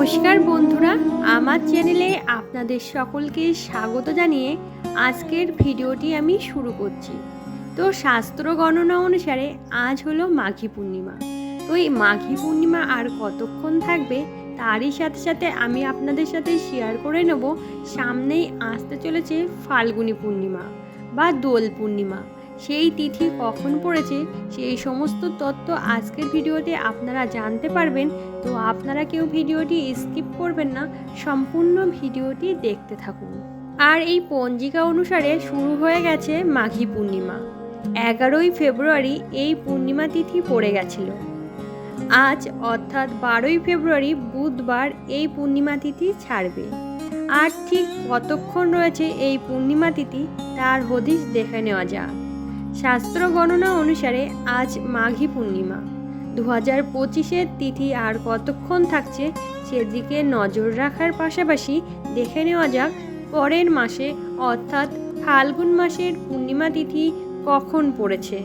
নমস্কার বন্ধুরা, আমার চ্যানেলে আপনাদের সকলকে স্বাগত জানিয়ে আজকের ভিডিওটি আমি শুরু করছি। তো শাস্ত্র গণনা অনুসারে আজ হলো মাঘী পূর্ণিমা। তো এই মাঘী পূর্ণিমা আর কতক্ষণ থাকবে তারই সাথে সাথে আমি আপনাদের সাথে শেয়ার করে নেব। সামনেই আসতে চলেছে ফাল্গুনী পূর্ণিমা বা দোল পূর্ণিমা। সেই তিথি কখন পড়েছে সেই সমস্ত তথ্য আজকের ভিডিওতে আপনারা জানতে পারবেন। তো আপনারা কেউ ভিডিওটি স্কিপ করবেন না, সম্পূর্ণ ভিডিওটি দেখতে থাকুন। আর এই পঞ্জিকা অনুসারে শুরু হয়ে গেছে মাঘী পূর্ণিমা। এগারোই ফেব্রুয়ারি এই পূর্ণিমা তিথি পড়ে গেছিল। আজ অর্থাৎ বারোই ফেব্রুয়ারি বুধবার এই পূর্ণিমা তিথি ছাড়বে। আর ঠিক কতক্ষণ রয়েছে এই পূর্ণিমা তিথি তার হদিশ দেখে নেওয়া যাক। শাস্ত্র গণনা অনুসারে আজ মাঘী পূর্ণিমা। দু হাজার পঁচিশের তিথি আর কতক্ষণ থাকছে সেদিকে নজর রাখার পাশাপাশি দেখে নেওয়া যাক পরের মাসে, অর্থাৎ ফাল্গুন মাসের পূর্ণিমা তিথি কখন পড়েছে।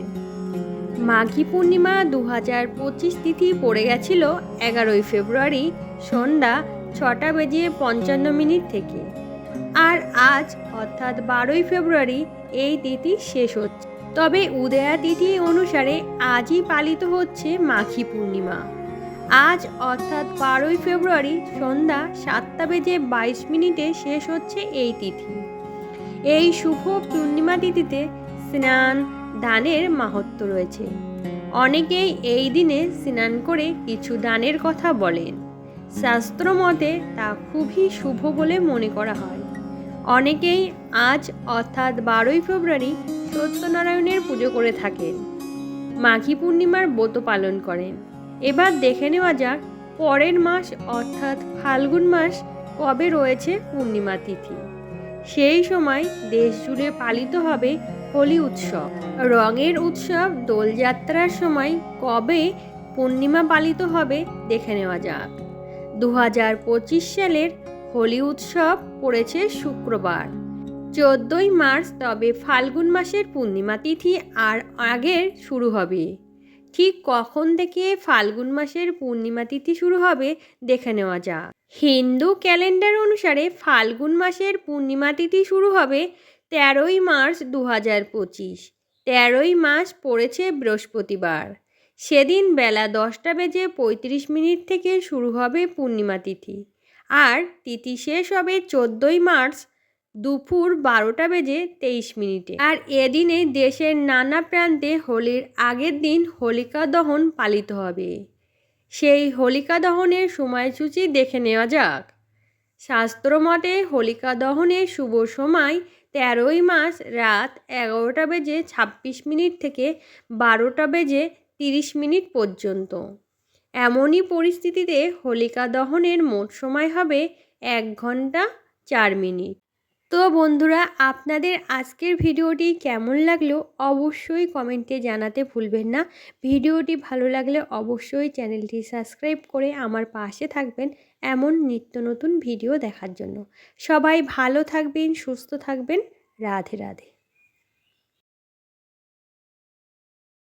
মাঘী পূর্ণিমা দু হাজার পঁচিশ তিথি পড়ে গেছিল এগারোই ফেব্রুয়ারি সন্ধ্যা ছটা বেজে পঞ্চান্ন মিনিট থেকে। আর আজ, অর্থাৎ বারোই ফেব্রুয়ারি, এই তিথি শেষ হচ্ছে। তবে উদয়া তিথি অনুসারে আজই পালিত হচ্ছে মাখি পূর্ণিমা। আজ অর্থাৎ বারোই ফেব্রুয়ারি সন্ধ্যা সাতটা বেজে বাইশ মিনিটে শেষ হচ্ছে এই তিথি। এই শুভ পূর্ণিমা তিথিতে স্নান, দানের মাহাত্ম রয়েছে। অনেকেই এই দিনে স্নান করে কিছু দানের কথা বলেন। শাস্ত্র মতে তা খুবই শুভ বলে মনে করা হয়। অনেকেই আজ অর্থাৎ বারোই ফেব্রুয়ারি সত্যনারায়ণের পুজো করে থাকেন মাঘী পূর্ণিমার ব্রত পালন করেন এবার দেখে নেওয়া যাক, পরের মাস অর্থাৎ ফাল্গুন মাস কবে রয়েছে পূর্ণিমা তিথি। সেই সময় দেশ জুড়ে পালিত হবে হোলি উৎসব। রঙের উৎসব দোলযাত্রার সময় কবে পূর্ণিমা পালিত হবে দেখে নেওয়া যাক। দু হাজার পঁচিশ সালের হোলি উৎসব পড়েছে শুক্রবার। চোদ্দোই মার্চ, তবে ফাল্গুন মাসের পূর্ণিমা তিথি আর আগের শুরু হবে। ঠিক কখন থেকে ফাল্গুন মাসের পূর্ণিমা তিথি শুরু হবে দেখে নেওয়া যাক। হিন্দু ক্যালেন্ডার অনুসারে ফাল্গুন মাসের পূর্ণিমা তিথি শুরু হবে তেরোই মার্চ দু হাজার পঁচিশ। তেরোই মাস পড়েছে বৃহস্পতিবার। সেদিন বেলা দশটা বেজে পঁয়ত্রিশ মিনিট থেকে শুরু হবে পূর্ণিমা তিথি। আর তিথি শেষ হবে চোদ্দোই মার্চ দুপুর বারোটা বেজে তেইশ মিনিটে। আর এদিনে দেশের নানা প্রান্তে হোলির আগের দিন হোলিকা দহন পালিত হবে। সেই হোলিকা দহনের সময়সূচি দেখে নেওয়া যাক। শাস্ত্রমতে হোলিকা দহনের শুভ সময় তেরোই মাস রাত এগারোটা বেজে ছাব্বিশ মিনিট থেকে বারোটা বেজে তিরিশ মিনিট পর্যন্ত। এমনই পরিস্থিতিতে হোলিকা দহনের মোট সময় হবে এক ঘণ্টা চার মিনিট। তো বন্ধুরা, আপনাদের আজকের ভিডিওটি কেমন লাগল অবশ্যই কমেন্টে জানাতে ভুলবেন না। ভিডিওটি ভালো লাগলে অবশ্যই চ্যানেলটি সাবস্ক্রাইব করে আমার পাশে থাকবেন এমন নিত্য নতুন ভিডিও দেখার জন্য। সবাই ভালো থাকবেন, সুস্থ থাকবেন। রাধে রাধে।